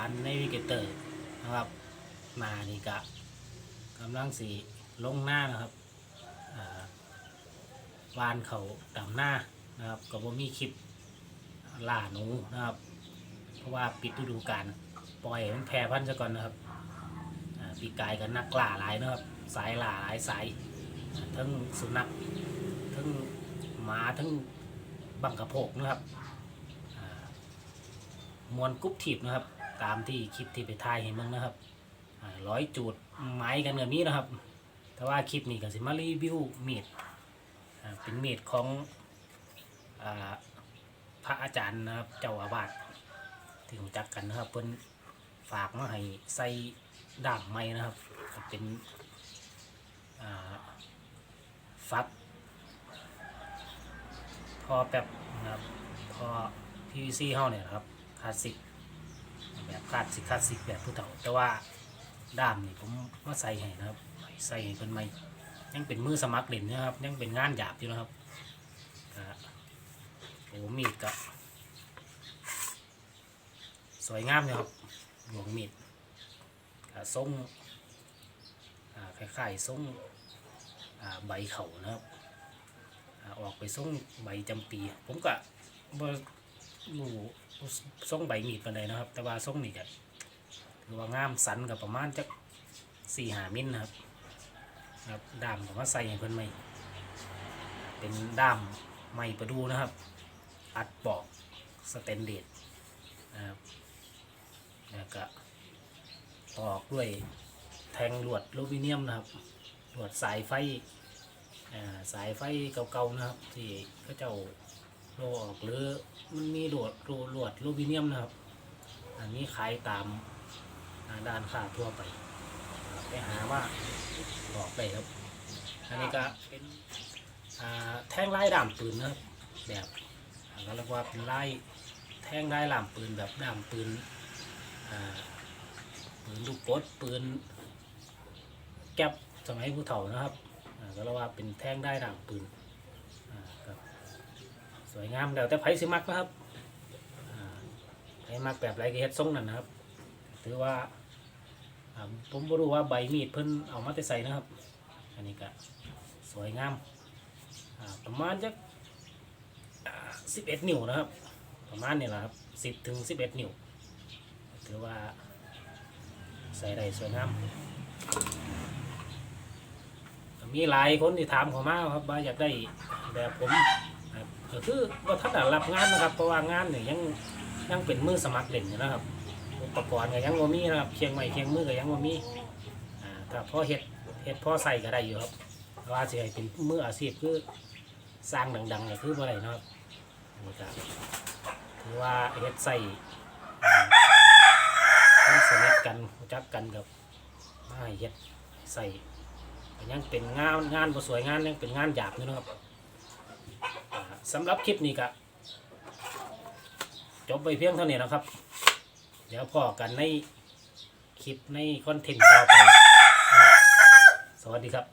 านในวิกเตอร์นะครับมานี่กะกำลังสีลงหน้านะครับวานเขาดำหน้านะครับก็บ่มีคลิปล่าหนูนะครับ เพราะว่าปิดฤดูกาลปล่อยมันแพร่พันธุ์ซะก่อนนะครับปีกายกันนักล่าหลายนะครับ สายล่าหลายสายทั้งสุนัขทั้งหมาทั้งบังกระโพกนะครับมวนกรุ๊ปถีบนะครับ ตามที่คลิปที่ไปถ่ายเห็นมั้งนะครับร้อยจูดไม้กันแบบนี้นะครับ แต่ว่าคลิปนี้ก็สิมารีวิวมีดเป็นมีดของอพระอาจารย์นะครับ เจ้าอาวาสที่รู้จักกันนะครับเพิ่นฝากมาให้ใส่ด่างไม้นะครับ เป็นฟักพอแบบนะครับพอ PVC เฮาเนี่ยครับคลาสสิก แบบคลาสสิกคลาสสิกแบบผู้เฒ่า แต่ว่าด้ามนี่ผมมาใส่ให้นะครับ ใส่ให้เป็นไม้ยังเป็นมือสมัครเล่นนะครับ ยังเป็นงานหยาบอยู่นะครับโอ้มีดกับสวยงามเลยครับหลวงมีดอ่าทรงอ่าคล้ายๆทรงใบเขานะครับอออกไปทรงใบจำปี ผมก็ บ่รู้ทรงใบมีดปานใดนะครับ แต่ว่าทรงนี่ก็ถือว่างามสันกับประมาณจักสี่หามิลนะครับครับด้ามผมว่าใส่เพิ่นไม่เป็นด้ามไม้ประดูนะครับ อัดปอกสแตนเดดนะครับแล้วก็ตอกด้วยแทงลวดลูมิเนียมนะครับลวดสายไฟสายไฟเก่าๆนะครับ ที่เขาเจ้า โลออกหรือมันมีหลวดลวดลวดลูมิเนียมนะครับ อันนี้ขายตามด้านค้าทั่วไปไปหาว่าตอกได้ครับ อันนี้ก็เป็นแท่งไล่ด่ามปืนนะครับแบบก็เรียกว่าเป็นไล่แท่งไล่ล่ามปืนแบบด่ามปืนปืนลูกกดปืนแก๊ปสมัยผู้เฒ่านะครับก็เรียกว่าเป็นแท่งได้ด่างปืน วยงามแล้วแต่ไผสิมักนะครับไผมักแบบไรก็เฮ็ดทรงนั่นนะครับ ถือว่าผมบ่รู้ว่าใบมีดเพิ่นเอามาแต่ใส่นะครับ อันนี้ก็สวยงามประมาณจักสิบเอ็ดนิ้วนะครับ ประมาณนี้แหละครับสิบถึงสิบเอ็ดนิ้วถือว่าใส่ได้สวยงามมีหลายคนที่ถามเขามาครับว่าอยากได้แบบผม ก็คือว่าท่านได้รับงานนะครับเพราะว่างานเนี่ยยังยังเป็นมือสมัครเล่นอยู่นะครับ อุปกรณ์ก็ยังว่ามีนะครับเคียงไม้เคียงมือก็ยังว่ามีอ่าถ้าพอเฮ็ดเฮ็ดพอใส่ก็ได้อยู่ครับว่าสิให้เป็นมืออาชีพคือสร้างดังๆก็คือบ่ได้นะครับอันนี้ก็ถือว่าเฮ็ดใส่ต้องสนิทกันรู้จักกันกับไม้เฮ็ดใส่ยังเป็นงานงานบ่สวยงานยังเป็นงานหยาบอยู่นะครับ สำหรับคลิปนี้ก็จบไปเพียงเท่านี้นะครับ เดี๋ยวพอกันในคลิปในคอนเทนต์ต่อไป สวัสดีครับ